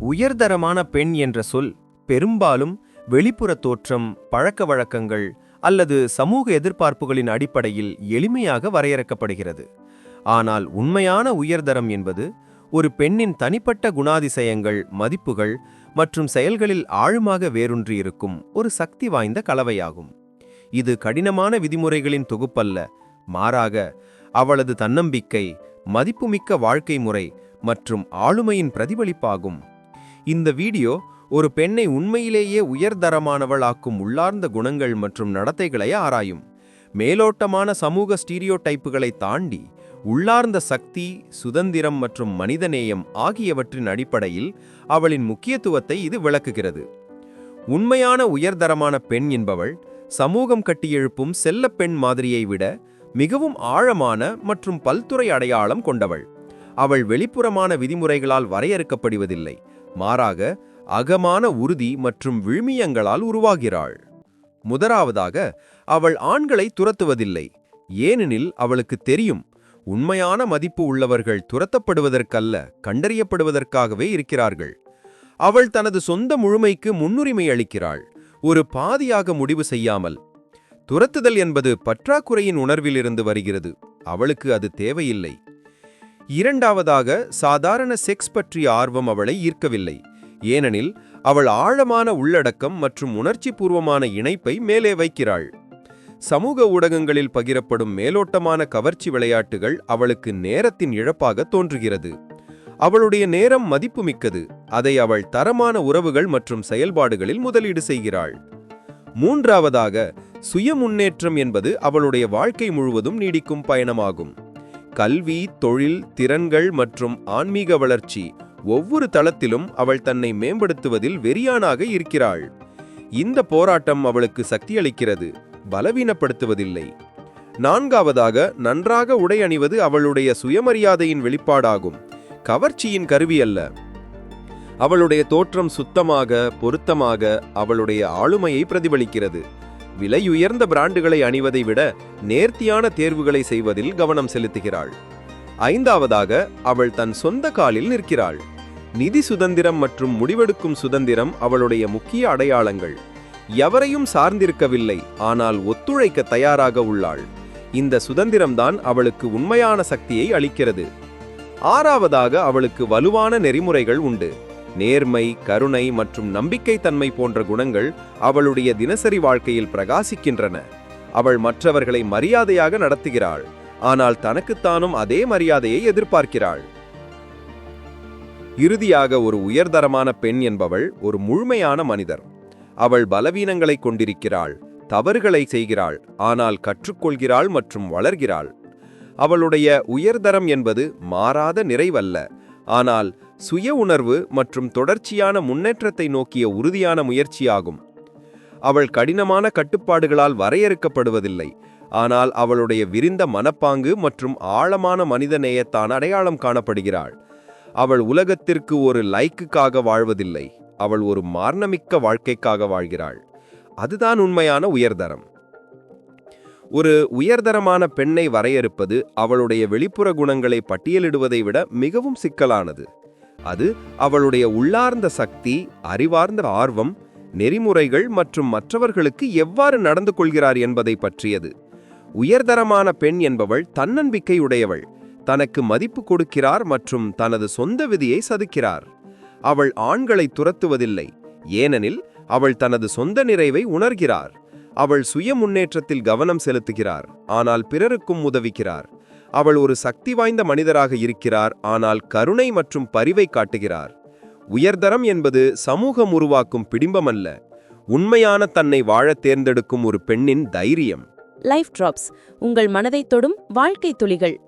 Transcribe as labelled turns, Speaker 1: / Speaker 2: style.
Speaker 1: உயர்தரமான பெண் என்ற சொல் பெரும்பாலும் வெளிப்புற தோற்றம் பழக்க வழக்கங்கள் அல்லது சமூக எதிர்பார்ப்புகளின் அடிப்படையில் எளிமையாக வரையறுக்கப்படுகிறது. ஆனால் உண்மையான உயர்தரம் என்பது ஒரு பெண்ணின் தனிப்பட்ட குணாதிசயங்கள் மதிப்புகள் மற்றும் செயல்களில் ஆழமாக வேரூன்றியிருக்கும் ஒரு சக்தி வாய்ந்த கலவையாகும். இது கடினமான விதிமுறைகளின் தொகுப்பல்ல. மாறாக அவளது தன்னம்பிக்கை மதிப்புமிக்க வாழ்க்கை முறை மற்றும் ஆளுமையின் பிரதிபலிப்பாகும். இந்த வீடியோ ஒரு பெண்ணை உண்மையிலேயே உயர்தரமானவளாக்கும் உள்ளார்ந்த குணங்கள் மற்றும் நடத்தைகளை ஆராயும். மேலோட்டமான சமூக ஸ்டீரியோடைப்புகளை தாண்டி உள்ளார்ந்த சக்தி சுதந்திரம் மற்றும் மனிதநேயம் ஆகியவற்றின் அடிப்படையில் அவளின் முக்கியத்துவத்தை இது விளக்குகிறது. உண்மையான உயர்தரமான பெண் என்பவள் சமூகம் கட்டியெழுப்பும் செல்லப்பெண் மாதிரியை விட மிகவும் ஆழமான மற்றும் பல்துறை அடையாளம் கொண்டவள். அவள் வெளிப்புறமான விதிமுறைகளால் வரையறுக்கப்படுவதில்லை. மாறாக அகமான உறுதி மற்றும் விழுமியங்களால் உருவாகிறாள். முதலாவதாக அவள் ஆண்களை துரத்துவதில்லை. ஏனெனில் அவளுக்கு தெரியும் உண்மையான மதிப்பு உள்ளவர்கள் துரத்தப்படுவதற்கல்ல கண்டறியப்படுவதற்காகவே இருக்கிறார்கள். அவள் தனது சொந்த முழுமைக்கு முன்னுரிமை அளிக்கிறாள் ஒரு பாதியாக முடிவு செய்யாமல். துரத்துதல் என்பது பற்றாக்குறையின் உணர்விலிருந்து வருகிறது அவளுக்கு அது தேவையில்லை. இரண்டாவதாக சாதாரண செக்ஸ் பற்றிய ஆர்வம் அவளை ஈர்க்கவில்லை. ஏனெனில் அவள் ஆழமான உள்ளடக்கம் மற்றும் உணர்ச்சிபூர்வமான இணைப்பை மேலே வைக்கிறாள். சமூக ஊடகங்களில் பகிரப்படும் மேலோட்டமான கவர்ச்சி விளையாட்டுகள் அவளுக்கு நேரத்தின் இழப்பாக தோன்றுகிறது. அவளுடைய நேரம் மதிப்புமிக்கது. அதை அவள் தரமான உறவுகள் மற்றும் செயல்பாடுகளில் முதலீடு செய்கிறாள். மூன்றாவதாக சுய முன்னேற்றம் என்பது அவளுடைய வாழ்க்கை முழுவதும் நீடிக்கும் பயணமாகும். கல்வி தொழில் திறன்கள் மற்றும் ஆன்மீக வளர்ச்சி ஒவ்வொரு தளத்திலும் அவள் தன்னை மேம்படுத்துவதில் வெறியானாக இருக்கிறாள். இந்த போராட்டம் அவளுக்கு சக்தியளிக்கிறது பலவீனப்படுத்துவதில்லை. நான்காவதாக நன்றாக உடை அணிவது அவளுடைய சுயமரியாதையின் வெளிப்பாடாகும் கவர்ச்சியின் கருவி அல்ல. அவளுடைய தோற்றம் சுத்தமாக பொருத்தமாக அவளுடைய ஆளுமையை பிரதிபலிக்கிறது. விலையுயர்ந்த பிராண்டுகளை அணிவதை விட நேர்த்தியான தேர்வுகளை செய்வதில் கவனம் செலுத்துகிறாள். ஐந்தாவதாக அவள் தன் சொந்த காலில் நிற்கிறாள். நிதி சுதந்திரம் மற்றும் முடிவெடுக்கும் சுதந்திரம் அவளுடைய முக்கிய அடையாளங்கள். எவரையும் சார்ந்திருக்கவில்லை ஆனால் ஒத்துழைக்க தயாராக உள்ளாள். இந்த சுதந்திரம்தான் அவளுக்கு உண்மையான சக்தியை அளிக்கிறது. ஆறாவதாக அவளுக்கு வலுவான நெறிமுறைகள் உண்டு. நேர்மை கருணை மற்றும் நம்பிக்கைத்தன்மை போன்ற குணங்கள் அவளுடைய தினசரி வாழ்க்கையில் பிரகாசிக்கின்றன. அவள் மற்றவர்களை மரியாதையாக நடத்துகிறாள். ஆனால் தனக்குத்தானும் அதே மரியாதையை எதிர்பார்க்கிறாள். இறுதியாக ஒரு உயர்தரமான பெண் என்பவள் ஒரு முழுமையான மனிதர். அவள் பலவீனங்களை கொண்டிருக்கிறாள் தவறுகளை செய்கிறாள் ஆனால் கற்றுக்கொள்கிறாள் மற்றும் வளர்கிறாள். அவளுடைய உயர்தரம் என்பது மாறாத நிறைவல்ல. ஆனால் சுய உணர்வு மற்றும் தொடர்ச்சியான முன்னேற்றத்தை நோக்கிய உறுதியான முயற்சியாகும். அவள் கடினமான கட்டுப்பாடுகளால் வரையறுக்கப்படுவதில்லை. ஆனால் அவளுடைய விரிந்த மனப்பாங்கு மற்றும் ஆழமான மனித நேயத்தான் அடையாளம் காணப்படுகிறாள். அவள் உலகத்திற்கு ஒரு லைக்குக்காக வாழ்வதில்லை. அவள் ஒரு மார்ணமிக்க வாழ்க்கைக்காக வாழ்கிறாள். அதுதான் உண்மையான உயர்தரம். ஒரு உயர்தரமான பெண்ணை வரையறுப்பது அவளுடைய வெளிப்புற குணங்களை பட்டியலிடுவதை விட மிகவும் சிக்கலானது. அது அவளுடைய உள்ளார்ந்த சக்தி அறிவார்ந்த ஆர்வம் நெறிமுறைகள் மற்றும் மற்றவர்களுக்கு எவ்வாறு நடந்து கொள்கிறார் என்பதை பற்றியது. உயர்தரமான பெண் என்பவள் தன்னம்பிக்கையுடையவள். தனக்கு மதிப்பு கொடுக்கிறார் மற்றும் தனது சொந்த விதியை சதுக்கிறார். அவள் ஆண்களை துரத்துவதில்லை. ஏனெனில் அவள் தனது சொந்த நிறைவை உணர்கிறார். அவள் சுய முன்னேற்றத்தில் கவனம் செலுத்துகிறார். ஆனால் பிறருக்கும் உதவிக்கிறார் அவள் ஒரு சக்தி வாய்ந்த மனிதராக இருக்கிறார் ஆனால் கருணை மற்றும் பரிவை காட்டுகிறார். உயர்தரம் என்பது சமூகம் உருவாக்கும் பிடிம்பமல்ல. உண்மையான தன்னை வாழத் தேர்ந்தெடுக்கும் ஒரு பெண்ணின் தைரியம்.
Speaker 2: லைஃப் டிராப்ஸ் உங்கள் மனதை தொடும் வாழ்க்கை துளிகள்.